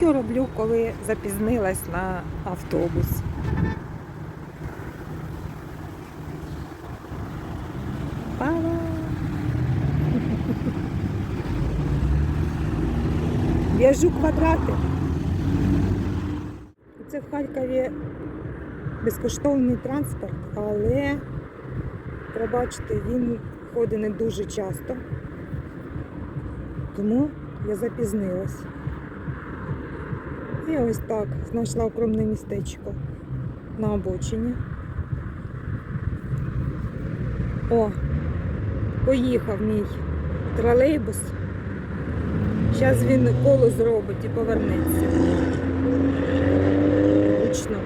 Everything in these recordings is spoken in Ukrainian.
Що роблю, коли запізнилась на автобус? Па-ба! В'яжу квадрати. Це в Харкові безкоштовний транспорт, але пробачте, він ходить не дуже часто. Тому я запізнилась. І ось так знайшла укромне містечко на обочині. О, поїхав мій тролейбус. Зараз він коло зробить і повернеться. Гучно.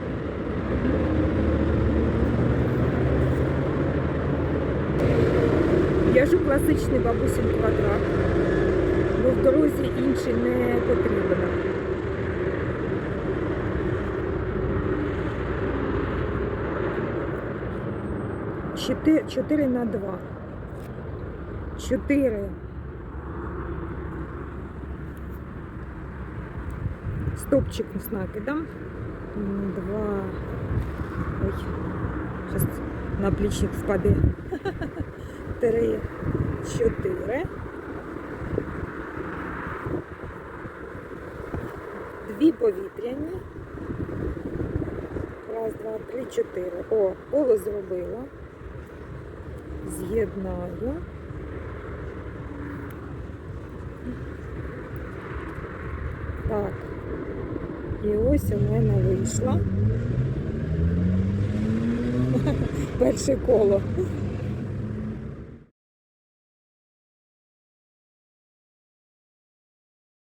В'яжу класичний бабусин квадрат, бо в дорозі інший не потрібно. 4, 4 на 2. 4. Стопчик с накидом. Два. Ой, сейчас наплічник впаде. Три, чотири. Дві повітряні. Раз, два, три, чотири. О, коло зробила. З'єднаю. Так. І ось у мене вийшло. Перше коло.